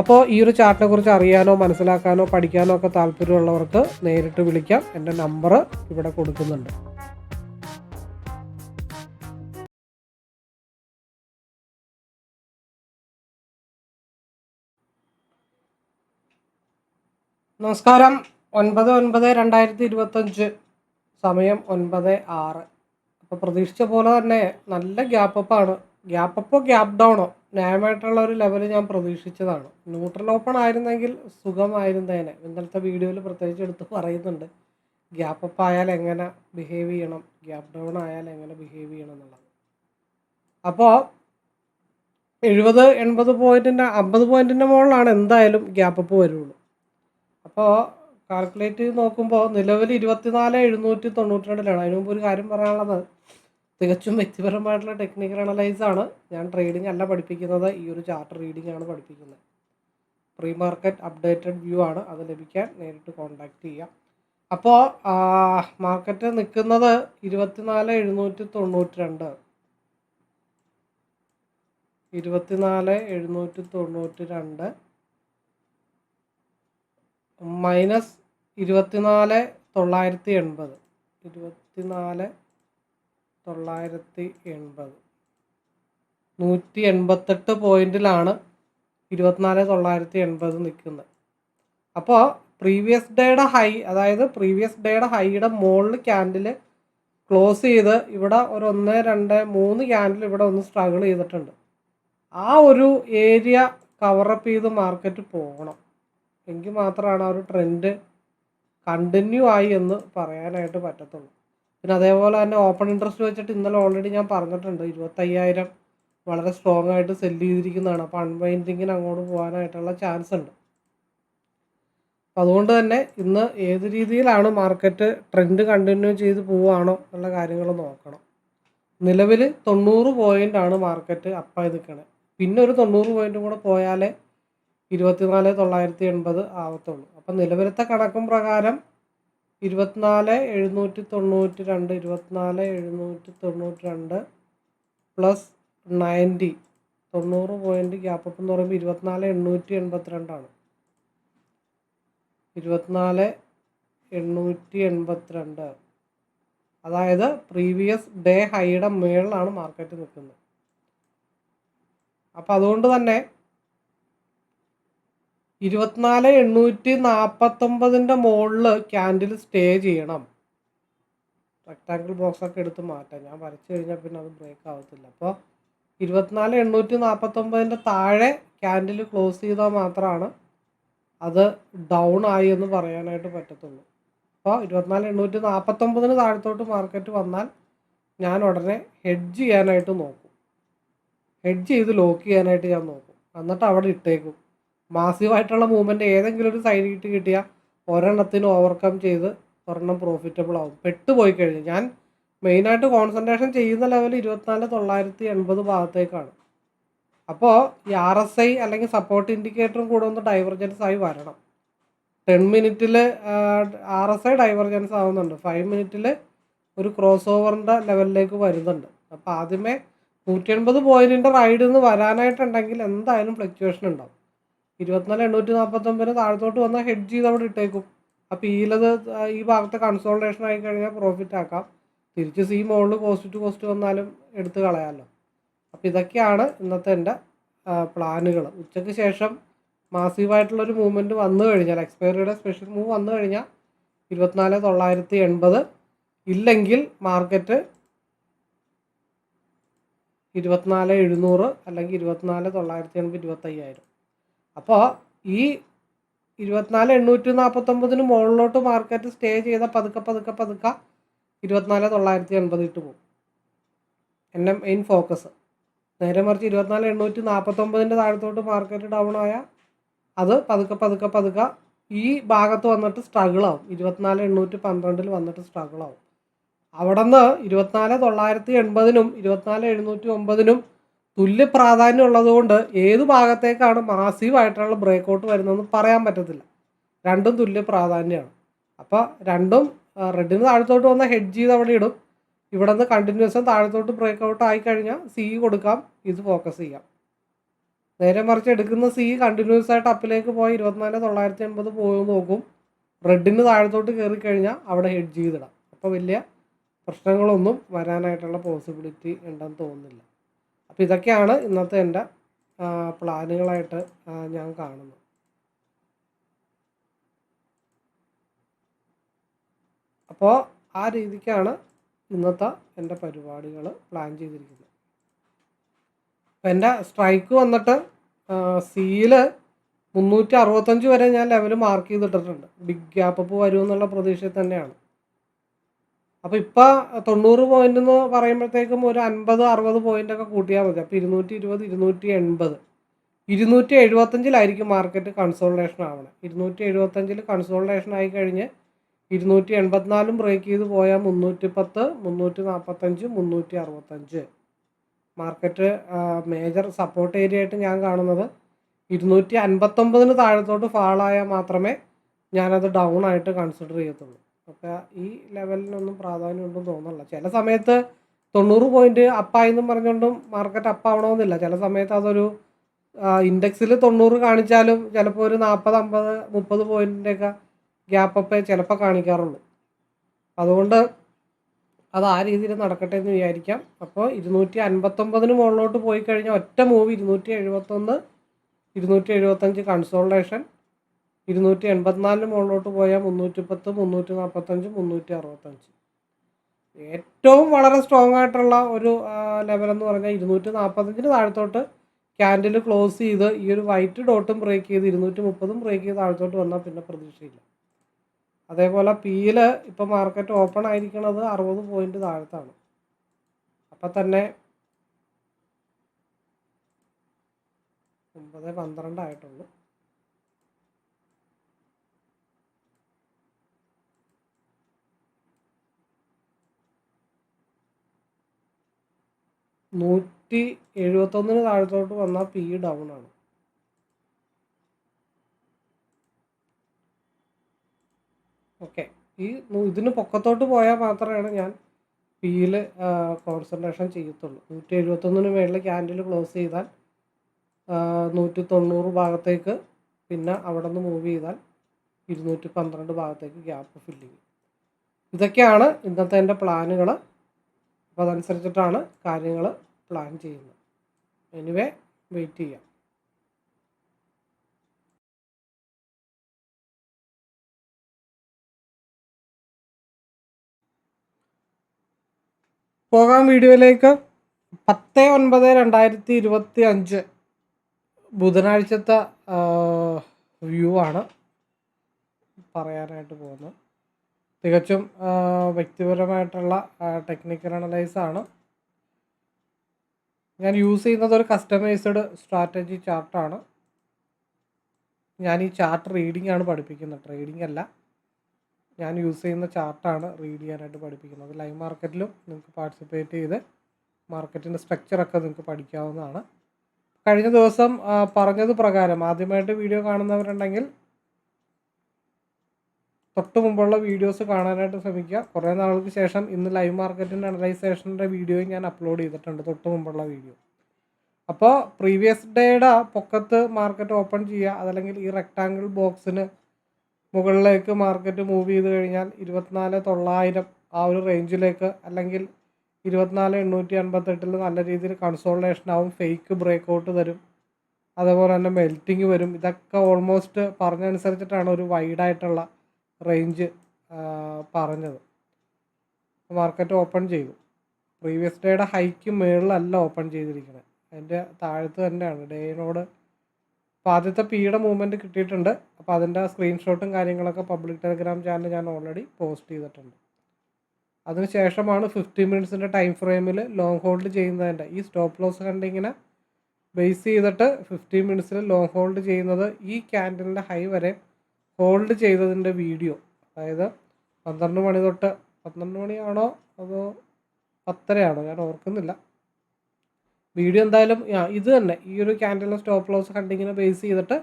അപ്പോൾ ഈ ഒരു ചാർട്ടിനെ കുറിച്ച് അറിയാനോ മനസ്സിലാക്കാനോ പഠിക്കാനോ ഒക്കെ താല്പര്യമുള്ളവർക്ക് നേരിട്ട് വിളിക്കാം. എന്റെ നമ്പർ ഇവിടെ കൊടുക്കുന്നുണ്ട്. നമസ്കാരം. ഒൻപത് ഒൻപത് രണ്ടായിരത്തി ഇരുപത്തഞ്ച് സമയം ഒൻപത് ആറ്. അപ്പോൾ പ്രതീക്ഷിച്ച പോലെ തന്നെ നല്ല ഗ്യാപ്പ് അപ്പാണ്. ഗ്യാപ്പ് അപ്പോ ഗ്യാപ്പ് ഡൗണോ ന്യായമായിട്ടുള്ള ഒരു ലെവൽ ഞാൻ പ്രതീക്ഷിച്ചതാണ്. ന്യൂട്രൽ ഓപ്പൺ ആയിരുന്നെങ്കിൽ സുഖമായിരുന്നേനെ. ഇന്നലത്തെ വീഡിയോയിൽ പ്രത്യേകിച്ച് എടുത്ത് പറയുന്നുണ്ട്. ഗ്യാപ്പ് അപ്പ് ആയാൽ എങ്ങനെ ബിഹേവ് ചെയ്യണം? ഗ്യാപ്പ് ഡൗൺ ആയാൽ എങ്ങനെ ബിഹേവ് ചെയ്യണം എന്നുള്ളത്. അപ്പോൾ എഴുപത് എൺപത് പോയിന്റിന്റെ അമ്പത് പോയിന്റിന്റെ മുകളിലാണ് എന്തായാലും ഗ്യാപ്പ് അപ്പ് വരുള്ളൂ. അപ്പോൾ കാൽക്കുലേറ്റ് ചെയ്ത് നോക്കുമ്പോൾ നിലവിൽ ഇരുപത്തിനാല് എഴുന്നൂറ്റി തൊണ്ണൂറ്റി രണ്ടിലാണ് അതിന് മുമ്പ് ഒരു കാര്യം പറയാനുള്ളത്. തികച്ചും വ്യക്തിപരമായിട്ടുള്ള ടെക്നിക്കൽ അനലൈസ് ആണ്. ഞാൻ ട്രേഡിംഗ് അല്ല പഠിപ്പിക്കുന്നത്. ഈ ഒരു ചാർട്ട് റീഡിംഗ് ആണ് പഠിപ്പിക്കുന്നത്. പ്രീ മാർക്കറ്റ് അപ്ഡേറ്റഡ് വ്യൂ ആണ്. അത് ലഭിക്കാൻ നേരിട്ട് കോൺടാക്ട് ചെയ്യാം. അപ്പോൾ മാർക്കറ്റ് നിൽക്കുന്നത് ഇരുപത്തിനാല് എഴുന്നൂറ്റി തൊണ്ണൂറ്റി രണ്ട് ഇരുപത്തിനാല് എഴുന്നൂറ്റി തൊണ്ണൂറ്റി രണ്ട് മൈനസ് ഇരുപത്തിനാല് തൊള്ളായിരത്തി എൺപത്. ഇരുപത്തിനാല് തൊള്ളായിരത്തി എൺപത് നൂറ്റി എൺപത്തെട്ട് പോയിന്റിലാണ് ഇരുപത്തിനാല് തൊള്ളായിരത്തി എൺപത് നിൽക്കുന്നത്. അപ്പോൾ പ്രീവിയസ് ഡേയുടെ ഹൈ അതായത് പ്രീവിയസ് ഡേയുടെ ഹൈയുടെ മുകളിൽ ക്യാൻഡിൽ ക്ലോസ് ചെയ്ത് ഇവിടെ ഒരു ഒന്ന് രണ്ട് മൂന്ന് ക്യാൻഡിൽ ഇവിടെ ഒന്ന് സ്ട്രഗിൾ ചെയ്തിട്ടുണ്ട്. ആ ഒരു ഏരിയ കവറപ്പ് ചെയ്ത് മാർക്കറ്റ് പോകണം. എങ്കിൽ മാത്രമാണ് ആ ഒരു ട്രെൻഡ് കണ്ടിന്യൂ ആയി എന്ന് പറയാനായിട്ട് പറ്റത്തുള്ളൂ. പിന്നെ അതേപോലെ തന്നെ ഓപ്പൺ ഇൻട്രസ്റ്റ് വെച്ചിട്ട് ഇന്നലെ ഓൾറെഡി ഞാൻ പറഞ്ഞിട്ടുണ്ട് ഇരുപത്തയ്യായിരം വളരെ സ്ട്രോങ് ആയിട്ട് സെല്ല് ചെയ്തിരിക്കുന്നതാണ്. അപ്പോൾ അൺവൈൻഡിങ്ങിന് അങ്ങോട്ട് പോകാനായിട്ടുള്ള ചാൻസ് ഉണ്ട്. അപ്പോൾ അതുകൊണ്ട് തന്നെ ഇന്ന് ഏത് രീതിയിലാണ് മാർക്കറ്റ് ട്രെൻഡ് കണ്ടിന്യൂ ചെയ്ത് പോവുകയാണോ എന്നുള്ള കാര്യങ്ങൾ നോക്കണം. നിലവിൽ തൊണ്ണൂറ് പോയിന്റ് ആണ് മാർക്കറ്റ് അപ്പായി നിൽക്കണത് പിന്നെ ഒരു തൊണ്ണൂറ് പോയിന്റും കൂടെ പോയാലേ ഇരുപത്തിനാല് തൊള്ളായിരത്തി എൺപത് ആവത്തുള്ളൂ. അപ്പം നിലവിലത്തെ കണക്കും പ്രകാരം ഇരുപത്തിനാല് എഴുന്നൂറ്റി തൊണ്ണൂറ്റി രണ്ട് ഇരുപത്തിനാല് എഴുന്നൂറ്റി തൊണ്ണൂറ്റി രണ്ട് പ്ലസ് നയന്റി തൊണ്ണൂറ് പോയിന്റ് ഗ്യാപ്പ് അപ്പ് എന്ന് പറയുമ്പോൾ ഇരുപത്തിനാല് എണ്ണൂറ്റി എൺപത്തിരണ്ടാണ് ഇരുപത്തിനാല് എണ്ണൂറ്റി എൺപത്തിരണ്ട് അതായത് പ്രീവിയസ് ഡേ ഹൈയുടെ മുകളിലാണ് മാർക്കറ്റ് നിൽക്കുന്നത്. അപ്പോൾ അതുകൊണ്ട് തന്നെ ഇരുപത്തിനാല് എണ്ണൂറ്റി നാൽപ്പത്തൊമ്പതിന്റെ മുകളിൽ ക്യാൻഡിൽ സ്റ്റേ ചെയ്യണം. റെക്ടാങ്കിൾ ബോക്സ് ഒക്കെ എടുത്ത് മാറ്റാം. ഞാൻ വരച്ചു കഴിഞ്ഞാൽ പിന്നെ അത് ബ്രേക്ക് ആവത്തില്ല. അപ്പോൾ ഇരുപത്തിനാല് എണ്ണൂറ്റി നാൽപ്പത്തൊമ്പതിന്റെ താഴെ ക്യാൻഡിൽ ക്ലോസ് ചെയ്താൽ മാത്രമാണ് അത് ഡൗൺ ആയി എന്ന് പറയാനായിട്ട് പറ്റത്തുള്ളൂ. അപ്പോൾ ഇരുപത്തിനാല് എണ്ണൂറ്റി നാൽപ്പത്തൊമ്പതിന് താഴത്തോട്ട് മാർക്കറ്റ് വന്നാൽ ഞാൻ ഉടനെ ഹെഡ്ജ് ചെയ്യാനായിട്ട് നോക്കും. ഹെഡ്ജ് ചെയ്ത് ലോക്ക് ചെയ്യാനായിട്ട് ഞാൻ നോക്കും. എന്നിട്ട് അവിടെ ഇട്ടേക്കും. മാസീവായിട്ടുള്ള മൂവ്മെന്റ് ഏതെങ്കിലും ഒരു സൈഡ് കിട്ടി കിട്ടിയാൽ ഒരെണ്ണത്തിന് ഓവർകം ചെയ്ത് ഒരെണ്ണം പ്രോഫിറ്റബിൾ ആവും. പെട്ടുപോയി കഴിഞ്ഞു. ഞാൻ മെയിനായിട്ട് കോൺസെൻട്രേഷൻ ചെയ്യുന്ന ലെവൽ ഇരുപത്തിനാല് തൊള്ളായിരത്തി എൺപത് ഭാഗത്തേക്കാണ്. അപ്പോൾ ഈ ആർ എസ് ഐ അല്ലെങ്കിൽ സപ്പോർട്ട് ഇൻഡിക്കേറ്ററും കൂടെ ഒന്ന് ഡൈവർജൻസ് ആയി വരണം. ടെൻ മിനിറ്റിൽ ആർ എസ് ഐ ഡൈവർജൻസ് ആവുന്നുണ്ട്. ഫൈവ് മിനിറ്റിൽ ഒരു ക്രോസ് ഓവറിന്റെ ലെവലിലേക്ക് വരുന്നുണ്ട്. അപ്പോൾ ആദ്യമേ നൂറ്റി എൺപത് പോയിന്റിന്റെ റൈഡിൽ നിന്ന് വരാനായിട്ടുണ്ടെങ്കിൽ എന്തായാലും ഫ്ലക്ച്വേഷൻ ഉണ്ടാവും. ഇരുപത്തിനാല് എണ്ണൂറ്റി നാൽപ്പത്തൊമ്പതിന് താഴത്തോട്ട് വന്നാൽ ഹെഡ്ജ് ചെയ്ത് അവിടെ ഇട്ടേക്കും. അപ്പോൾ ഈലത് ഈ ഭാഗത്തെ കൺസോൾട്ടേഷൻ ആയി കഴിഞ്ഞാൽ പ്രോഫിറ്റ് ആക്കാം. തിരിച്ച് സി മോളിൽ കോസ്റ്റ് ടു കോസ്റ്റ് വന്നാലും എടുത്ത് കളയാമല്ലോ അപ്പോൾ ഇതൊക്കെയാണ് ഇന്നത്തെ എന്റെ പ്ലാനുകൾ ഉച്ചയ്ക്ക് ശേഷം മാസീവായിട്ടുള്ളൊരു മൂവ്മെന്റ് വന്നു കഴിഞ്ഞാൽ എക്സ്പയറിയുടെ സ്പെഷ്യൽ മൂവ് വന്നു കഴിഞ്ഞാൽ ഇരുപത്തിനാല് തൊള്ളായിരത്തി എൺപത് ഇല്ലെങ്കിൽ മാർക്കറ്റ് ഇരുപത്തിനാല് എഴുന്നൂറ് അല്ലെങ്കിൽ ഇരുപത്തിനാല് തൊള്ളായിരത്തി എൺപത് ഇരുപത്തയ്യായിരം. അപ്പോൾ ഈ ഇരുപത്തിനാല് എണ്ണൂറ്റി നാൽപ്പത്തൊമ്പതിന് മുകളിലോട്ട് മാർക്കറ്റ് സ്റ്റേ ചെയ്ത പതുക്കെ പതുക്കെ പതുക്കെ ഇരുപത്തിനാല് തൊള്ളായിരത്തി എൺപത് ഇട്ട് പോകും. എന്നെ മെയിൻ ഫോക്കസ് നേരെ മറിച്ച് ഇരുപത്തിനാല് എണ്ണൂറ്റി നാൽപ്പത്തൊമ്പതിന്റെ താഴത്തോട്ട് മാർക്കറ്റ് ഡൗൺ ആയാൽ അത് പതുക്കെ പതുക്കെ പതുക്കെ ഈ ഭാഗത്ത് വന്നിട്ട് സ്ട്രഗിൾ ആവും. ഇരുപത്തിനാല് എണ്ണൂറ്റി പന്ത്രണ്ടിൽ വന്നിട്ട് സ്ട്രഗിൾ ആവും. അവിടെ നിന്ന് ഇരുപത്തിനാല് തൊള്ളായിരത്തി എൺപതിനും ഇരുപത്തിനാല് എഴുന്നൂറ്റി ഒമ്പതിനും തുല്യ പ്രാധാന്യം ഉള്ളതുകൊണ്ട് ഏത് ഭാഗത്തേക്കാണ് മാസീവായിട്ടുള്ള ബ്രേക്ക് ഔട്ട് വരുന്നതെന്ന് പറയാൻ പറ്റത്തില്ല. രണ്ടും തുല്യ പ്രാധാന്യമാണ്. അപ്പോൾ രണ്ടും റെഡിന് താഴത്തോട്ട് വന്ന ഹെഡ് ചെയ്ത് അവിടെ ഇടും. ഇവിടെ നിന്ന് കണ്ടിന്യൂസും താഴത്തോട്ട് ബ്രേക്ക് ഔട്ട് ആയി കഴിഞ്ഞാൽ സി കൊടുക്കാം. ഇത് ഫോക്കസ് ചെയ്യാം. നേരെ മറിച്ച് എടുക്കുന്ന സി കണ്ടിന്യൂസ് ആയിട്ട് അപ്പിലേക്ക് പോയി ഇരുപത്തിനാല് തൊള്ളായിരത്തി എൺപത് പോയി നോക്കും റെഡിന് താഴത്തോട്ട് കയറി കഴിഞ്ഞാൽ അവിടെ ഹെഡ് ചെയ്തിടാം അപ്പോൾ വലിയ പ്രശ്നങ്ങളൊന്നും വരാനായിട്ടുള്ള പോസിബിലിറ്റി ഉണ്ടെന്ന് തോന്നുന്നില്ല. അപ്പോൾ ഇതൊക്കെയാണ് ഇന്നത്തെ എന്റെ പ്ലാനുകളായിട്ട് ഞാൻ കാണുന്നത്. അപ്പോൾ ആ രീതിക്കാണ് ഇന്നത്തെ എന്റെ പരിപാടികൾ പ്ലാൻ ചെയ്തിരിക്കുന്നത്. അപ്പോൾ എന്റെ സ്ട്രൈക്ക് വന്നിട്ട് സീൽ മുന്നൂറ്റി അറുപത്തഞ്ച് വരെ ഞാൻ ലെവൽ മാർക്ക് ചെയ്തിട്ടിട്ടുണ്ട്. ബിഗ് ഗ്യാപ്പ് അപ്പ് വരുമെന്നുള്ള പ്രതീക്ഷയിൽ തന്നെയാണ്. അപ്പോൾ ഇപ്പോൾ തൊണ്ണൂറ് പോയിന്റ് എന്ന് പറയുമ്പോഴത്തേക്കും ഒരു അൻപത് അറുപത് പോയിന്റ് ഒക്കെ കൂട്ടിയാൽ മതി. അപ്പോൾ ഇരുന്നൂറ്റി ഇരുപത് ഇരുന്നൂറ്റി എൺപത്. ഇരുന്നൂറ്റി എഴുപത്തഞ്ചിലായിരിക്കും മാർക്കറ്റ് കൺസോൾട്ടേഷൻ ആവണം. ഇരുന്നൂറ്റി എഴുപത്തഞ്ചിൽ കൺസോൾട്ടേഷൻ ആയി കഴിഞ്ഞ് ഇരുന്നൂറ്റി എൺപത്തിനാലും ബ്രേക്ക് ചെയ്ത് പോയാൽ മുന്നൂറ്റി പത്ത് മുന്നൂറ്റി നാൽപ്പത്തഞ്ച് മുന്നൂറ്റി അറുപത്തഞ്ച്. മാർക്കറ്റ് മേജർ സപ്പോർട്ട് ഏരിയ ആയിട്ട് ഞാൻ കാണുന്നത് ഇരുന്നൂറ്റി അൻപത്തൊമ്പതിന് താഴത്തോട്ട് ഫാളായാൽ മാത്രമേ ഞാനത് ഡൗൺ ആയിട്ട് കൺസിഡർ ചെയ്യത്തുള്ളൂ. അപ്പോൾ ഈ ലെവലിനൊന്നും പ്രാധാന്യമുണ്ടെന്ന് തോന്നുന്നില്ല. ചില സമയത്ത് തൊണ്ണൂറ് പോയിന്റ് അപ്പായെന്നും പറഞ്ഞുകൊണ്ടും മാർക്കറ്റ് അപ്പാവണമെന്നില്ല ചില സമയത്ത് അതൊരു ഇൻഡെക്സിൽ തൊണ്ണൂറ് കാണിച്ചാലും ചിലപ്പോൾ ഒരു നാൽപ്പത് അമ്പത് മുപ്പത് പോയിന്റിന്റെയൊക്കെ ഗ്യാപ്പ് അപ്പേ ചിലപ്പോൾ കാണിക്കാറുള്ളൂ അതുകൊണ്ട് അത് ആ രീതിയിൽ നടക്കട്ടെ എന്ന് വിചാരിക്കാം. അപ്പോൾ ഇരുന്നൂറ്റി അൻപത്തൊമ്പതിന് മുകളിലോട്ട് പോയി കഴിഞ്ഞാൽ ഒറ്റ മൂവ് ഇരുന്നൂറ്റി എഴുപത്തൊന്ന് ഇരുന്നൂറ്റി എഴുപത്തഞ്ച് കൺസോൾട്ടേഷൻ ഇരുന്നൂറ്റി എൺപത്തിനാലിന് മുകളിലോട്ട് പോയാൽ മുന്നൂറ്റി പത്ത് മുന്നൂറ്റി നാൽപ്പത്തഞ്ച് മുന്നൂറ്റി അറുപത്തഞ്ച് ഏറ്റവും വളരെ സ്ട്രോങ് ആയിട്ടുള്ള ഒരു ലെവൽ എന്ന് പറഞ്ഞാൽ ഇരുന്നൂറ്റി നാൽപ്പത്തഞ്ചിന് താഴത്തോട്ട് ക്യാൻഡിൽ ക്ലോസ് ചെയ്ത് ഈ ഒരു വൈറ്റ് ഡോട്ടും ബ്രേക്ക് ചെയ്ത് ഇരുന്നൂറ്റി മുപ്പതും ബ്രേക്ക് ചെയ്ത് താഴത്തോട്ട് വന്നാൽ പിന്നെ പ്രതീക്ഷയില്ല. അതേപോലെ പിയിൽ ഇപ്പോൾ മാർക്കറ്റ് ഓപ്പൺ ആയിരിക്കുന്നത് അറുപത് പോയിന്റ് താഴത്താണ്. അപ്പം തന്നെ ഒമ്പത് പന്ത്രണ്ട് ആയിട്ടുള്ളൂ. നൂറ്റി എഴുപത്തൊന്നിന് താഴത്തോട്ട് വന്നാൽ പി ഡൗൺ ആണ്. ഓക്കെ ഈ ഇതിന് പൊക്കത്തോട്ട് പോയാൽ മാത്രമാണ് ഞാൻ പിയിൽ കോൺസെൻട്രേഷൻ ചെയ്യത്തുള്ളൂ. നൂറ്റി എഴുപത്തൊന്നിന് മേളിൽ ക്യാൻഡിൽ ക്ലോസ് ചെയ്താൽ നൂറ്റി തൊണ്ണൂറ് ഭാഗത്തേക്ക് പിന്നെ അവിടെ നിന്ന് മൂവ് ചെയ്താൽ ഇരുന്നൂറ്റി പന്ത്രണ്ട് ഭാഗത്തേക്ക് ഗ്യാപ്പ് ഫില്ല് ചെയ്യും. ഇതൊക്കെയാണ് ഇന്നത്തെ എന്റെ പ്ലാനുകൾ അപ്പോൾ അതനുസരിച്ചിട്ടാണ് കാര്യങ്ങൾ പ്ലാൻ ചെയ്യുന്നു. എനിവേ വെയിറ്റ് ചെയ്യാം. പോകാം വീഡിയോയിലേക്ക്. പത്ത് ഒൻപത് രണ്ടായിരത്തി ഇരുപത്തി അഞ്ച് ബുധനാഴ്ചത്തെ വ്യൂ ആണ് പറയാനായിട്ട് പോകുന്നത്. തികച്ചും വ്യക്തിപരമായിട്ടുള്ള ടെക്നിക്കൽ അനലൈസ് ആണ്. ഞാൻ യൂസ് ചെയ്യുന്നത് ഒരു കസ്റ്റമൈസ്ഡ് സ്ട്രാറ്റജി ചാർട്ടാണ് ഞാൻ ഈ ചാർട്ട് റീഡിംഗ് ആണ് പഠിപ്പിക്കുന്നത്. ട്രേഡിംഗ് അല്ല. ഞാൻ യൂസ് ചെയ്യുന്ന ചാർട്ടാണ് റീഡ് ചെയ്യാനായിട്ട് പഠിപ്പിക്കുന്നത്. ലൈവ് മാർക്കറ്റിലും നിങ്ങൾക്ക് പാർട്ടിസിപ്പേറ്റ് ചെയ്ത് മാർക്കറ്റിന്റെ സ്ട്രക്ചറൊക്കെ നിങ്ങൾക്ക് പഠിക്കാവുന്നതാണ്. കഴിഞ്ഞ ദിവസം പറഞ്ഞത് പ്രകാരം ആദ്യമായിട്ട് വീഡിയോ കാണുന്നവരുണ്ടെങ്കിൽ തൊട്ട് മുമ്പുള്ള വീഡിയോസ് കാണാനായിട്ട് ശ്രമിക്കുക. കുറേ നാൾക്ക് ശേഷം ഇന്ന് ലൈവ് മാർക്കറ്റിന്റെ അനലൈസേഷന്റെ വീഡിയോ ഞാൻ അപ്ലോഡ് ചെയ്തിട്ടുണ്ട്. തൊട്ട് മുമ്പുള്ള വീഡിയോ അപ്പോൾ പ്രീവിയസ് ഡേയുടെ പൊക്കത്ത് മാർക്കറ്റ് ഓപ്പൺ ചെയ്യുക. അതല്ലെങ്കിൽ ഈ റെക്റ്റാങ്കിൾ ബോക്സിന് മുകളിലേക്ക് മാർക്കറ്റ് മൂവ് ചെയ്ത് കഴിഞ്ഞാൽ ഇരുപത്തിനാല് തൊള്ളായിരം ആ ഒരു റേഞ്ചിലേക്ക് അല്ലെങ്കിൽ ഇരുപത്തിനാല് എണ്ണൂറ്റി അൻപത്തെട്ടിൽ നല്ല രീതിയിൽ കൺസോൾട്ടേഷൻ ആവും. ഫേക്ക് ബ്രേക്ക് ഔട്ട് തരും. അതേപോലെ തന്നെ മെൽറ്റിങ് വരും. ഇതൊക്കെ ഓൾമോസ്റ്റ് പറഞ്ഞനുസരിച്ചിട്ടാണ് ഒരു വൈഡായിട്ടുള്ള റേഞ്ച് പറഞ്ഞത്. മാർക്കറ്റ് ഓപ്പൺ ചെയ്തു. പ്രീവിയസ് ഡേയുടെ ഹൈക്ക് മുകളിലല്ല ഓപ്പൺ ചെയ്തിരിക്കുന്നത് അതിന്റെ താഴത്ത് തന്നെയാണ്. ഡേയിനോട് അപ്പോൾ ആദ്യത്തെ പിയുടെ മൂവ്മെന്റ് കിട്ടിയിട്ടുണ്ട്. അപ്പോൾ അതിന്റെ സ്ക്രീൻഷോട്ടും കാര്യങ്ങളൊക്കെ പബ്ലിക് ടെലിഗ്രാം ചാനൽ ഞാൻ ഓൾറെഡി പോസ്റ്റ് ചെയ്തിട്ടുണ്ട്. അതിനുശേഷമാണ് ഫിഫ്റ്റി മിനിറ്റ്സിന്റെ ടൈം ഫ്രെയിമിൽ ലോങ് ഹോൾഡ് ചെയ്യുന്നതിന്റെ ഈ സ്റ്റോപ്പ് ലോസ് കണ്ടിങ്ങനെ ബേസ് ചെയ്തിട്ട് ഫിഫ്റ്റി മിനിറ്റ്സിൽ ലോങ് ഹോൾഡ് ചെയ്യുന്നത് ഈ ക്യാൻഡലിന്റെ ഹൈ വരെ ഹോൾഡ് ചെയ്തതിന്റെ വീഡിയോ അതായത് പന്ത്രണ്ട് മണി തൊട്ട് പന്ത്രണ്ട് മണിയാണോ അതോ പത്തരയാണോ? ഞാൻ ഓർക്കുന്നില്ല. വീഡിയോ എന്തായാലും ഇത് തന്നെ. ഈ ഒരു ക്യാൻഡിലെ സ്റ്റോപ്പ് ലോസ് കണ്ടിങ്ങനെ ബേസ് ചെയ്തിട്ട്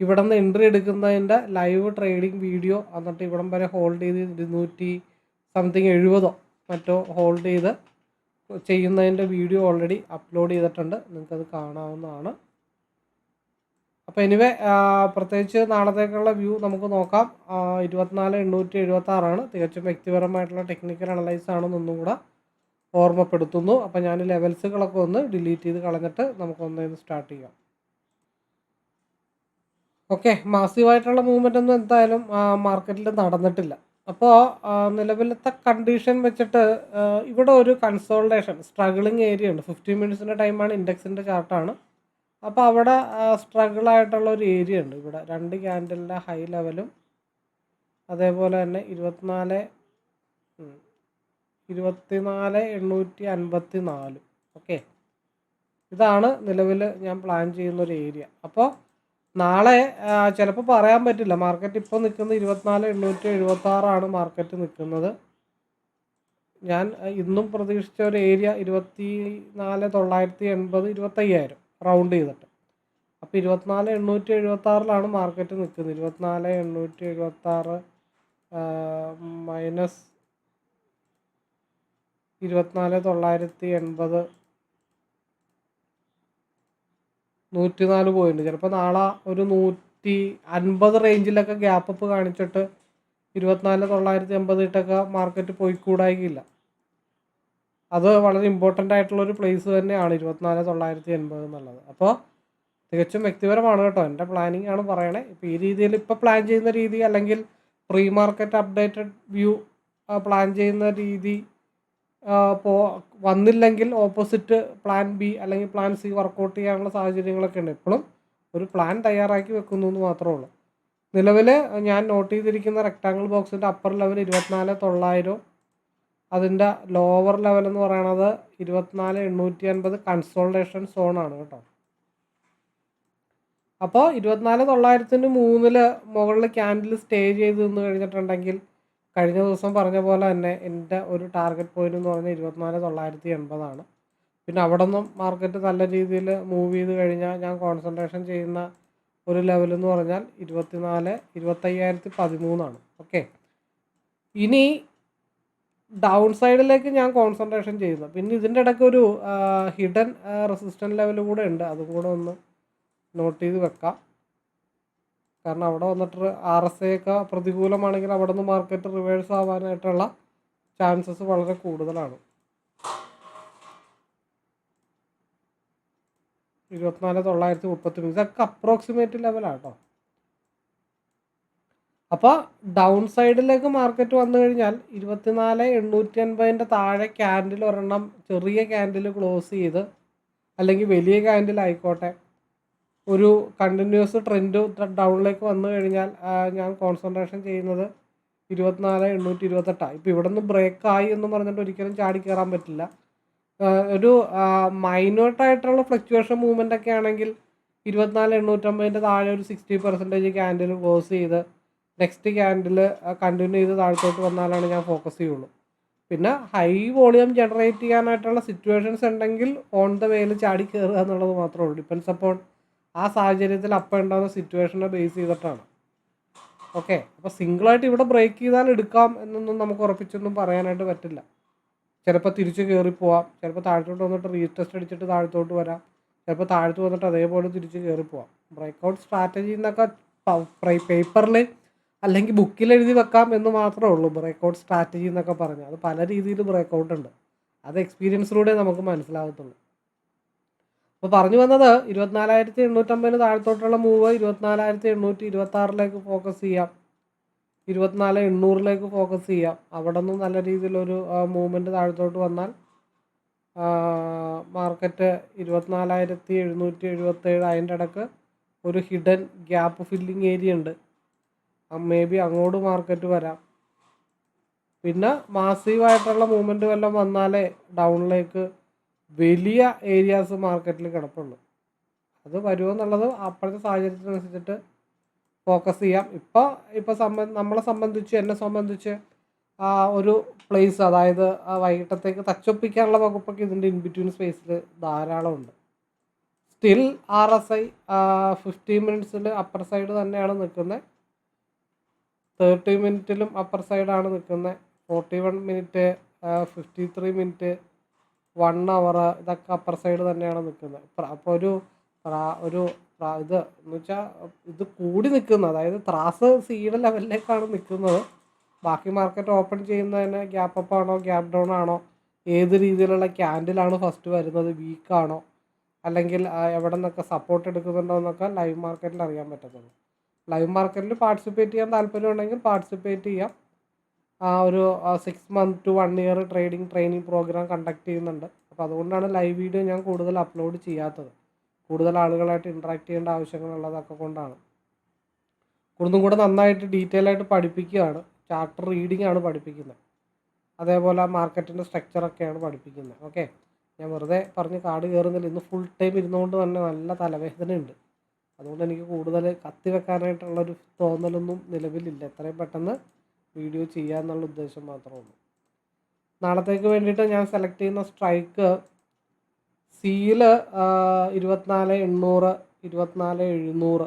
ഇവിടെ നിന്ന് എൻട്രി എടുക്കുന്നതിന്റെ ലൈവ് ട്രേഡിംഗ് വീഡിയോ എന്നിട്ട് ഇവിടം വരെ ഹോൾഡ് ചെയ്ത് ഇരുന്നൂറ്റി സംതിങ് എഴുപതോ മറ്റോ ഹോൾഡ് ചെയ്ത് ചെയ്യുന്നതിന്റെ വീഡിയോ ഓൾറെഡി അപ്ലോഡ് ചെയ്തിട്ടുണ്ട്. നിങ്ങൾക്കത് കാണാവുന്നതാണ്. അപ്പോൾ എനിവേ പ്രത്യേകിച്ച് നാളത്തേക്കുള്ള വ്യൂ നമുക്ക് നോക്കാം. ഇരുപത്തിനാല് എണ്ണൂറ്റി എഴുപത്തി ആറാണ് തികച്ചും വ്യക്തിപരമായിട്ടുള്ള ടെക്നിക്കൽ അനലൈസ് ആണെന്നൊന്നും കൂടെ ഓർമ്മപ്പെടുത്തുന്നു. അപ്പോൾ ഞാൻ ലെവൽസുകളൊക്കെ ഒന്ന് ഡിലീറ്റ് ചെയ്ത് കളഞ്ഞിട്ട് നമുക്കൊന്ന് സ്റ്റാർട്ട് ചെയ്യാം. ഓക്കെ മാസീവായിട്ടുള്ള മൂവ്മെന്റ് ഒന്നും എന്തായാലും മാർക്കറ്റിൽ നടന്നിട്ടില്ല. അപ്പോൾ നിലവിലത്തെ കണ്ടീഷൻ വെച്ചിട്ട് ഇവിടെ ഒരു കൺസോൾട്ടേഷൻ സ്ട്രഗിളിങ് ഏരിയ ഉണ്ട്. ഫിഫ്റ്റീൻ മിനിറ്റ്സിന്റെ ടൈമാണ് ഇൻഡെക്സിന്റെ ചാർട്ടാണ് അപ്പോൾ അവിടെ സ്ട്രഗിൾ ആയിട്ടുള്ള ഒരു ഏരിയ ഉണ്ട് ഇവിടെ. രണ്ട് ക്യാൻഡലിന്റെ ഹൈ ലെവലും അതേപോലെ തന്നെ ഇരുപത്തിനാല് ഇരുപത്തിനാല് എണ്ണൂറ്റി അൻപത്തി നാല് ഓക്കെ ഇതാണ് നിലവിൽ ഞാൻ പ്ലാൻ ചെയ്യുന്ന ഒരു ഏരിയ അപ്പോൾ നാളെ ചിലപ്പോൾ പറയാൻ പറ്റില്ല. മാർക്കറ്റ് ഇപ്പോൾ നിൽക്കുന്നത് ഇരുപത്തിനാല് എണ്ണൂറ്റി എഴുപത്തി ആറാണ് മാർക്കറ്റ് നിൽക്കുന്നത്. ഞാൻ ഇന്നും പ്രതീക്ഷിച്ച ഒരു ഏരിയ ഇരുപത്തി നാല് തൊള്ളായിരത്തി എൺപത് ഇരുപത്തയ്യായിരം. റൗണ്ട് ചെയ്തിട്ട്. അപ്പോൾ ഇരുപത്തിനാല് എണ്ണൂറ്റി എഴുപത്തി ആറിലാണ് മാർക്കറ്റ് നിൽക്കുന്നത് ഇരുപത്തിനാല് എണ്ണൂറ്റി എഴുപത്തി ആറ് മൈനസ് ഇരുപത്തിനാല് തൊള്ളായിരത്തി എൺപത് നൂറ്റിനാല് പോയിന്റ് ചിലപ്പോൾ നാളെ ഒരു നൂറ്റി അൻപത് റേഞ്ചിലൊക്കെ ഗ്യാപ്പ് കാണിച്ചിട്ട് ഇരുപത്തിനാല് തൊള്ളായിരത്തി എൺപത് ഇട്ടൊക്കെ മാർക്കറ്റ് പോയിക്കൂടായില്ല അത് വളരെ ഇമ്പോർട്ടന്റ് ആയിട്ടുള്ള ഒരു പ്ലേസ് തന്നെയാണ് ഇരുപത്തിനാല് തൊള്ളായിരത്തി എൺപത് എന്നുള്ളത്. അപ്പോൾ തികച്ചും വ്യക്തിപരമാണ് കേട്ടോ. എന്റെ പ്ലാനിങ് ആണ് പറയണേ. ഇപ്പോൾ ഈ രീതിയിൽ ഇപ്പോൾ പ്ലാൻ ചെയ്യുന്ന രീതി അല്ലെങ്കിൽ pre market updated view plan ചെയ്യുന്ന രീതി ഇപ്പോൾ വന്നില്ലെങ്കിൽ ഓപ്പോസിറ്റ് പ്ലാൻ ബി അല്ലെങ്കിൽ പ്ലാൻ സി വർക്കൗട്ട് ചെയ്യാനുള്ള സാഹചര്യങ്ങളൊക്കെ ഉണ്ട്. എപ്പോഴും ഒരു പ്ലാൻ തയ്യാറാക്കി വെക്കുന്നു എന്ന് മാത്രമേ ഉള്ളൂ. നിലവിൽ ഞാൻ നോട്ട് ചെയ്തിരിക്കുന്ന റെക്ടാങ്കിൾ ബോക്സിന്റെ അപ്പർ ലെവൽ ഇരുപത്തിനാല് തൊള്ളായിരം അതിന്റെ ലോവർ ലെവൽ എന്ന് പറയുന്നത് ഇരുപത്തിനാല് എണ്ണൂറ്റി അൻപത് കൺസോൾട്ടേഷൻ സോണാണ് കേട്ടോ. അപ്പോൾ ഇരുപത്തിനാല് തൊള്ളായിരത്തിന് മൂന്നിൽ മുകളിൽ ക്യാൻഡിൽ സ്റ്റേ ചെയ്ത് നിന്ന് കഴിഞ്ഞിട്ടുണ്ടെങ്കിൽ കഴിഞ്ഞ ദിവസം പറഞ്ഞ പോലെ തന്നെ എന്റെ ഒരു ടാർഗറ്റ് പോയിന്റ് എന്ന് പറഞ്ഞാൽ ഇരുപത്തിനാല് തൊള്ളായിരത്തി എൺപതാണ്. പിന്നെ അവിടെ നിന്നും മാർക്കറ്റ് നല്ല രീതിയിൽ മൂവ് ചെയ്ത് കഴിഞ്ഞാൽ ഞാൻ കോൺസെൻട്രേഷൻ ചെയ്യുന്ന ഒരു ലെവൽ എന്ന് പറഞ്ഞാൽ ഇരുപത്തിനാല് ഇരുപത്തയ്യായിരത്തി പതിമൂന്നാണ്. ഓക്കെ ഇനി ഡൗൺ സൈഡിലേക്ക് ഞാൻ കോൺസെൻട്രേഷൻ ചെയ്യുന്നു. പിന്നെ ഇതിന്റെ ഇടയ്ക്ക് ഒരു ഹിഡൻ റെസിസ്റ്റന്റ് ലെവൽ കൂടെ ഉണ്ട്. അതും കൂടെ ഒന്ന് നോട്ട് ചെയ്ത് വെക്കാം. കാരണം അവിടെ വന്നിട്ട് ആർ എസ് ഐ ഒക്കെ പ്രതികൂലമാണെങ്കിൽ അവിടെ നിന്ന് മാർക്കറ്റ് റിവേഴ്സ് ആവാനായിട്ടുള്ള ചാൻസസ് വളരെ കൂടുതലാണ്. ഇരുപത്തിനാല് തൊള്ളായിരത്തി മുപ്പത്തി മൂന്ന് ഇതൊക്കെ അപ്രോക്സിമേറ്റ് ലെവലാണ് കേട്ടോ അപ്പോൾ ഡൗൺ സൈഡിലേക്ക് മാർക്കറ്റ് വന്നു കഴിഞ്ഞാൽ ഇരുപത്തിനാല് എണ്ണൂറ്റി അൻപതിന്റെ താഴെ ക്യാൻഡിൽ ഒരെണ്ണം ചെറിയ ക്യാൻഡിൽ ക്ലോസ് ചെയ്ത് അല്ലെങ്കിൽ വലിയ ക്യാൻഡിൽ ആയിക്കോട്ടെ. ഒരു കണ്ടിന്യൂസ് ട്രെൻഡ് ഡൗണിലേക്ക് വന്നു കഴിഞ്ഞാൽ ഞാൻ കോൺസെൻട്രേഷൻ ചെയ്യുന്നത് ഇരുപത്തിനാല് എണ്ണൂറ്റി ഇരുപത്തെട്ടാണ് ഇപ്പോൾ ഇവിടെ നിന്ന് ബ്രേക്ക് ആയി എന്ന് പറഞ്ഞിട്ട് ഒരിക്കലും ചാടി കയറാൻ പറ്റില്ല. ഒരു മൈനോട്ടായിട്ടുള്ള ഫ്ലക്ച്വേഷൻ മൂവ്മെന്റ് ഒക്കെ ആണെങ്കിൽ ഇരുപത്തിനാല് എണ്ണൂറ്റമ്പതിന്റെ താഴെ ഒരു സിക്സ്റ്റി പെർസെന്റേജ് ക്യാൻഡിൽ ക്ലോസ് ചെയ്ത് നെക്സ്റ്റ് ക്യാൻഡിൽ കണ്ടിന്യൂ ചെയ്ത് താഴത്തോട്ട് വന്നാലാണ് ഞാൻ ഫോക്കസ് ചെയ്യുള്ളൂ. പിന്നെ ഹൈ വോളിയം ജനറേറ്റ് ചെയ്യാനായിട്ടുള്ള സിറ്റുവേഷൻസ് ഉണ്ടെങ്കിൽ ഓൺ ദ വേയിൽ ചാടി കയറുക എന്നുള്ളത് മാത്രമേ ഉള്ളൂ. ഡിപ്പെൻസ് അപ്പോൾ ആ സാഹചര്യത്തിൽ അപ്പം ഉണ്ടാകുന്ന സിറ്റുവേഷനെ ബേസ് ചെയ്തിട്ടാണ്. ഓക്കെ അപ്പോൾ സിംഗിളായിട്ട് ഇവിടെ ബ്രേക്ക് ചെയ്താൽ എടുക്കാം എന്നൊന്നും നമുക്ക് ഉറപ്പിച്ചൊന്നും പറയാനായിട്ട് പറ്റില്ല. ചിലപ്പോൾ തിരിച്ച് കയറിപ്പോവാം പോവാം. ചിലപ്പോൾ താഴത്തോട്ട് വന്നിട്ട് റീടെസ്റ്റ് അടിച്ചിട്ട് താഴത്തോട്ട് വരാം. ചിലപ്പോൾ താഴത്ത് വന്നിട്ട് അതേപോലെ തിരിച്ച് കയറിപ്പോവാം പോവാം. ബ്രേക്കൗട്ട് സ്ട്രാറ്റജി എന്നൊക്കെ പേപ്പറിൽ അല്ലെങ്കിൽ ബുക്കിൽ എഴുതി വെക്കാം എന്ന് മാത്രമേ ഉള്ളൂ. ബ്രേക്കൗട്ട് സ്ട്രാറ്റജി എന്നൊക്കെ പറഞ്ഞു. അത് പല രീതിയിൽ ബ്രേക്കൗട്ട് ഉണ്ട്. അത് എക്സ്പീരിയൻസിലൂടെ നമുക്ക് മനസ്സിലാകത്തുള്ളൂ. അപ്പോൾ പറഞ്ഞു വന്നത് ഇരുപത്തിനാലായിരത്തി എണ്ണൂറ്റമ്പതിന് താഴത്തോട്ടുള്ള മൂവ് ഇരുപത്തിനാലായിരത്തി എണ്ണൂറ്റി ഇരുപത്തി ആറിലേക്ക് ഫോക്കസ് ചെയ്യാം. ഇരുപത്തിനാല് എണ്ണൂറിലേക്ക് ഫോക്കസ് ചെയ്യാം. അവിടെ നിന്ന് നല്ല രീതിയിലൊരു മൂവ്മെന്റ് താഴത്തോട്ട് വന്നാൽ മാർക്കറ്റ് ഇരുപത്തിനാലായിരത്തി എഴുന്നൂറ്റി എഴുപത്തേഴ് അതിന്റെ ഇടയ്ക്ക് ഒരു ഹിഡൻ ഗ്യാപ്പ് ഫില്ലിംഗ് ഏരിയ ഉണ്ട്. മേ ബി അങ്ങോട്ട് മാർക്കറ്റ് വരാം. പിന്നെ മാസീവായിട്ടുള്ള മൂവ്മെന്റ് വല്ലതും വന്നാലേ ഡൗണിലേക്ക് വലിയ ഏരിയാസ് മാർക്കറ്റിൽ കിടപ്പുള്ളൂ. അത് വരുമോ എന്നുള്ളത് അപ്പോഴത്തെ സാഹചര്യത്തിനനുസരിച്ചിട്ട് ഫോക്കസ് ചെയ്യാം. ഇപ്പോൾ ഇപ്പോൾ സംബ നമ്മളെ സംബന്ധിച്ച് എന്നെ സംബന്ധിച്ച് ആ ഒരു പ്ലേസ് അതായത് ആ വൈകിട്ടത്തേക്ക് തച്ചൊപ്പിക്കാനുള്ള വകുപ്പൊക്കെ ഇതിന്റെ ഇൻബിറ്റ്വീൻ സ്പേസിൽ ധാരാളമുണ്ട്. Still R S I fifteen മിനിറ്റ്സിൽ upper side തന്നെയാണ് നിൽക്കുന്നത്. തേർട്ടി മിനിറ്റിലും അപ്പർ സൈഡാണ് നിൽക്കുന്നത് forty one minute fifty three minute one hour ഇതൊക്കെ അപ്പർ സൈഡ് തന്നെയാണ് നിൽക്കുന്നത് അപ്പോൾ ഒരു ഒരു ഇത് എന്ന് വെച്ചാൽ ഇത് കൂടി നിൽക്കുന്നത് അതായത് ത്രാസ് സീയുടെ ലെവലിലേക്കാണ് നിൽക്കുന്നത് ബാക്കി മാർക്കറ്റ് ഓപ്പൺ ചെയ്യുന്നതിന് ഗ്യാപ്പ് അപ്പ് ആണോ ഗ്യാപ്പ് ഡൗൺ ആണോ ഏത് രീതിയിലുള്ള ക്യാൻഡിലാണ് ഫസ്റ്റ് വരുന്നത് വീക്കാണോ അല്ലെങ്കിൽ എവിടെ നിന്നൊക്കെ സപ്പോർട്ട് എടുക്കുന്നുണ്ടോ എന്നൊക്കെ ലൈവ് മാർക്കറ്റിൽ അറിയാൻ പറ്റത്തുള്ളൂ. ലൈവ് മാർക്കറ്റിൽ പാർട്ടിസിപ്പേറ്റ് ചെയ്യാൻ താല്പര്യം ഉണ്ടെങ്കിൽ പാർട്ടിസിപ്പേറ്റ് ചെയ്യാം ഒരു six month to one year trading training program conduct ചെയ്യുന്നുണ്ട്. അപ്പോൾ അതുകൊണ്ടാണ് ലൈവ് വീഡിയോ ഞാൻ കൂടുതൽ അപ്ലോഡ് ചെയ്യാത്തത്. കൂടുതൽ ആളുകളായിട്ട് ഇൻട്രാക്ട് ചെയ്യേണ്ട ആവശ്യങ്ങളുള്ളതൊക്കെ കൊണ്ടാണ്. കൂടുതലും കൂടെ നന്നായിട്ട് ഡീറ്റെയിൽ ആയിട്ട് പഠിപ്പിക്കുകയാണ്. ചാർട്ടർ റീഡിംഗ് ആണ് പഠിപ്പിക്കുന്നത്. അതേപോലെ മാർക്കറ്റിന്റെ സ്ട്രക്ചറൊക്കെയാണ് പഠിപ്പിക്കുന്നത്. ഓക്കെ ഞാൻ വെറുതെ പറഞ്ഞ് കാട് കയറുന്നില്ല. ഇന്ന് ഫുൾ ടൈം ഇരുന്നുകൊണ്ട് തന്നെ നല്ല തലവേദനയുണ്ട്. അതുകൊണ്ട് എനിക്ക് കൂടുതൽ കത്തി വെക്കാനായിട്ടുള്ളൊരു തോന്നലൊന്നും നിലവിലില്ല. എത്രയും പെട്ടെന്ന് വീഡിയോ ചെയ്യാമെന്നുള്ള ഉദ്ദേശം മാത്രമേ ഉള്ളൂ. നാളത്തേക്ക് വേണ്ടിയിട്ട് ഞാൻ സെലക്ട് ചെയ്യുന്ന സ്ട്രൈക്ക് സീൽ ഇരുപത്തിനാല് എണ്ണൂറ് ഇരുപത്തിനാല് എഴുന്നൂറ്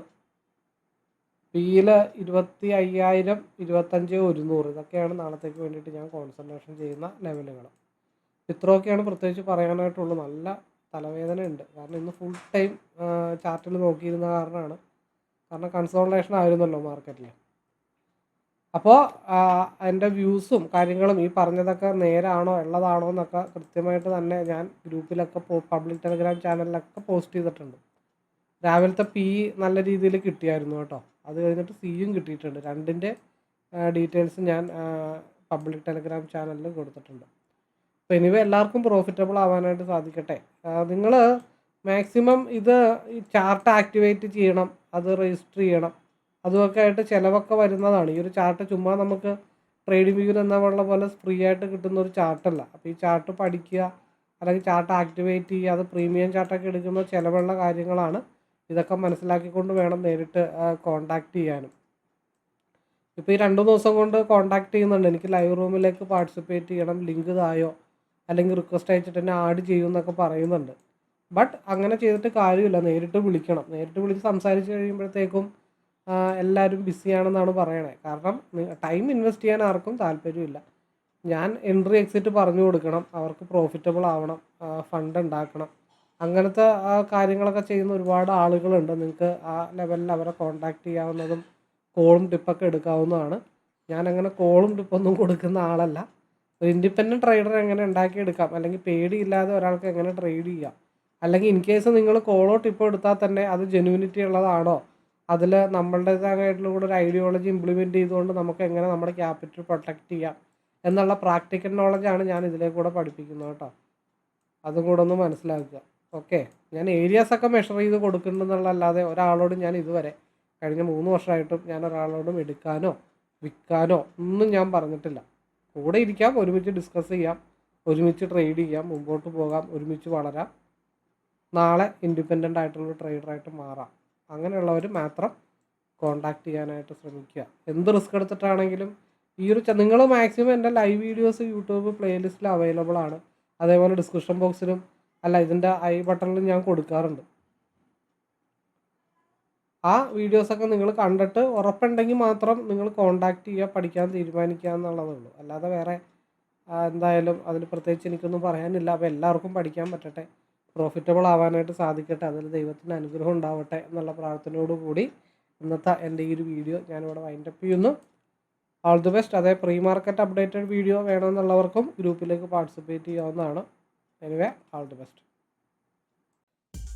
പിയിൽ ഇരുപത്തി അയ്യായിരം ഇരുപത്തഞ്ച് ഒരുന്നൂറ്. ഇതൊക്കെയാണ് നാളത്തേക്ക് വേണ്ടിയിട്ട് ഞാൻ കോൺസെൻട്രേഷൻ ചെയ്യുന്ന ലെവലുകൾ ഇത്രയൊക്കെയാണ് പ്രത്യേകിച്ച് പറയാനായിട്ടുള്ളൂ. നല്ല തലവേദന ഉണ്ട് കാരണം ഇന്ന് ഫുൾ ടൈം ചാർട്ടിൽ നോക്കിയിരുന്ന കാരണമാണ്. കാരണം കൺസോൾട്ടേഷൻ ആയിരുന്നല്ലോ മാർക്കറ്റിൽ അപ്പോൾ എന്റെ വ്യൂസും കാര്യങ്ങളും ഈ പറഞ്ഞതൊക്കെ നേരാണോ ഉള്ളതാണോ എന്നൊക്കെ കൃത്യമായിട്ട് തന്നെ ഞാൻ ഗ്രൂപ്പിലൊക്കെ പബ്ലിക് ടെലിഗ്രാം ചാനലിലൊക്കെ പോസ്റ്റ് ചെയ്തിട്ടുണ്ട്. രാവിലത്തെ പി നല്ല രീതിയിൽ കിട്ടിയായിരുന്നു കേട്ടോ. അത് കഴിഞ്ഞിട്ട് സിയും കിട്ടിയിട്ടുണ്ട്. രണ്ടിന്റെ ഡീറ്റെയിൽസ് ഞാൻ പബ്ലിക് ടെലിഗ്രാം ചാനലിൽ കൊടുത്തിട്ടുണ്ട്. അപ്പോൾ എനിവേ എല്ലാവർക്കും പ്രോഫിറ്റബിൾ ആവാനായിട്ട് സാധിക്കട്ടെ. നിങ്ങൾ മാക്സിമം ഇത് ഈ ചാർട്ട് ആക്ടിവേറ്റ് ചെയ്യണം അത് രജിസ്റ്റർ ചെയ്യണം. അതുമൊക്കെ ആയിട്ട് ചിലവൊക്കെ വരുന്നതാണ്. ഈ ഒരു ചാർട്ട് ചുമ്മാ നമുക്ക് ട്രേഡിംഗ് വ്യൂവിൽ എന്നുള്ള പോലെ ഫ്രീ ആയിട്ട് കിട്ടുന്ന ഒരു ചാർട്ടല്ല അപ്പോൾ ഈ ചാർട്ട് പഠിക്കുക അല്ലെങ്കിൽ ചാർട്ട് ആക്ടിവേറ്റ് ചെയ്യുക അത് പ്രീമിയം ചാർട്ടൊക്കെ എടുക്കുന്ന ചിലവുള്ള കാര്യങ്ങളാണ്. ഇതൊക്കെ മനസ്സിലാക്കിക്കൊണ്ട് വേണം നേരിട്ട് കോണ്ടാക്ട് ചെയ്യാനും. ഇപ്പോൾ ഈ രണ്ട് ദിവസം കൊണ്ട് കോണ്ടാക്ട് ചെയ്യുന്നുണ്ട്. എനിക്ക് ലൈവ് റൂമിലേക്ക് പാർട്ടിസിപ്പേറ്റ് ചെയ്യണം. ലിങ്ക് തായോ? അല്ലെങ്കിൽ റിക്വസ്റ്റ് അയച്ചിട്ട് തന്നെ ആഡ് ചെയ്യും എന്നൊക്കെ പറയുന്നുണ്ട്. ബട്ട് അങ്ങനെ ചെയ്തിട്ട് കാര്യമില്ല. നേരിട്ട് വിളിക്കണം. നേരിട്ട് വിളിച്ച് സംസാരിച്ച് കഴിയുമ്പോഴത്തേക്കും എല്ലാവരും ബിസിയാണെന്നാണ് പറയണേ. കാരണം ടൈം ഇൻവെസ്റ്റ് ചെയ്യാൻ ആർക്കും താല്പര്യമില്ല. ഞാൻ എൻട്രി എക്സിറ്റ് പറഞ്ഞു കൊടുക്കണം. അവർക്ക് പ്രോഫിറ്റബിൾ ആവണം. ഫണ്ട് ഉണ്ടാക്കണം. അങ്ങനത്തെ കാര്യങ്ങളൊക്കെ ചെയ്യുന്ന ഒരുപാട് ആളുകളുണ്ട്. നിങ്ങൾക്ക് ആ ലെവലിൽ അവരെ കോണ്ടാക്ട് ചെയ്യാവുന്നതും കോളും ടിപ്പൊക്കെ എടുക്കാവുന്നതാണ്. ഞാൻ അങ്ങനെ കോളും ടിപ്പൊന്നും കൊടുക്കുന്ന ആളല്ല. ഒരു ഇൻഡിപെൻഡന്റ് ട്രേഡർ എങ്ങനെ ഉണ്ടാക്കിയെടുക്കാം? അല്ലെങ്കിൽ പേടിയില്ലാതെ ഒരാൾക്ക് എങ്ങനെ ട്രേഡ് ചെയ്യാം? അല്ലെങ്കിൽ ഇൻ കേസ് നിങ്ങൾ കോൾ ഔട്ട് ഇപ്പോൾ എടുത്താൽ തന്നെ അത് ജെനുവിനിറ്റി ഉള്ളതാണോ? അതിൽ നമ്മളുടേതായിട്ടുള്ള കൂടെ ഒരു ഐഡിയോളജി ഇംപ്ലിമെന്റ് ചെയ്തുകൊണ്ട് നമുക്ക് എങ്ങനെ നമ്മുടെ ക്യാപിറ്റൽ പ്രൊട്ടക്റ്റ് ചെയ്യാം? എന്നുള്ള പ്രാക്ടിക്കൽ നോളജാണ് ഞാൻ ഇതിലേ കൂടെ പഠിപ്പിക്കുന്നത് കേട്ടോ. അതും കൂടെ ഒന്ന് മനസ്സിലാക്കുക. ഓക്കെ ഞാൻ ഏരിയാസൊക്കെ മെഷർ ചെയ്ത് കൊടുക്കുന്നുണ്ടെന്നുള്ളതല്ലാതെ ഒരാളോട് ഞാൻ ഇതുവരെ കഴിഞ്ഞ മൂന്ന് വർഷമായിട്ടും ഞാൻ ഒരാളോടും എടുക്കാനോ വിൽക്കാനോ ഒന്നും ഞാൻ പറഞ്ഞിട്ടില്ല. കൂടെ ഇരിക്കാം ഒരുമിച്ച് ഡിസ്കസ് ചെയ്യാം ഒരുമിച്ച് ട്രേഡ് ചെയ്യാം മുമ്പോട്ട് പോകാം ഒരുമിച്ച് വളരാം. നാളെ ഇൻഡിപെൻഡന്റ് ആയിട്ടുള്ള ട്രേഡറായിട്ട് മാറാം. അങ്ങനെയുള്ളവർ മാത്രം കോണ്ടാക്ട് ചെയ്യാനായിട്ട് ശ്രമിക്കുക. എന്ത് റിസ്ക് എടുത്തിട്ടാണെങ്കിലും ഈ ഒരു നിങ്ങൾ മാക്സിമം എന്റെ ലൈവ് വീഡിയോസ് യൂട്യൂബ് പ്ലേലിസ്റ്റിൽ അവൈലബിൾ ആണ്. അതേപോലെ ഡിസ്ക്രിപ്ഷൻ ബോക്സിലും അല്ല ഇതിന്റെ ഐ ബട്ടണിലും ഞാൻ കൊടുക്കാറുണ്ട്. ആ വീഡിയോസൊക്കെ നിങ്ങൾ കണ്ടിട്ട് ഉറപ്പുണ്ടെങ്കിൽ മാത്രം നിങ്ങൾ കോണ്ടാക്ട് ചെയ്യുക പഠിക്കാൻ തീരുമാനിക്കുക എന്നുള്ളതേ ഉള്ളൂ അല്ലാതെ വേറെ എന്തായാലും അതിൽ പ്രത്യേകിച്ച് എനിക്കൊന്നും പറയാനില്ല. അപ്പോൾ എല്ലാവർക്കും പഠിക്കാൻ പറ്റട്ടെ. പ്രോഫിറ്റബിൾ ആവാനായിട്ട് സാധിക്കട്ടെ. അതിൽ ദൈവത്തിന്റെ അനുഗ്രഹം ഉണ്ടാവട്ടെ എന്നുള്ള പ്രാർത്ഥനയോടുകൂടി ഇന്നത്തെ എന്റെ ഈ ഒരു വീഡിയോ ഞാനിവിടെ വൈൻഡപ്പ് ചെയ്യുന്നു. ഓൾ ദി ബെസ്റ്റ് അതേ പ്രീ മാർക്കറ്റ് അപ്ഡേറ്റഡ് വീഡിയോ വേണമെന്നുള്ളവർക്കും ഗ്രൂപ്പിലേക്ക് പാർട്ടിസിപ്പേറ്റ് ചെയ്യാവുന്നതാണ്. Anyway all the best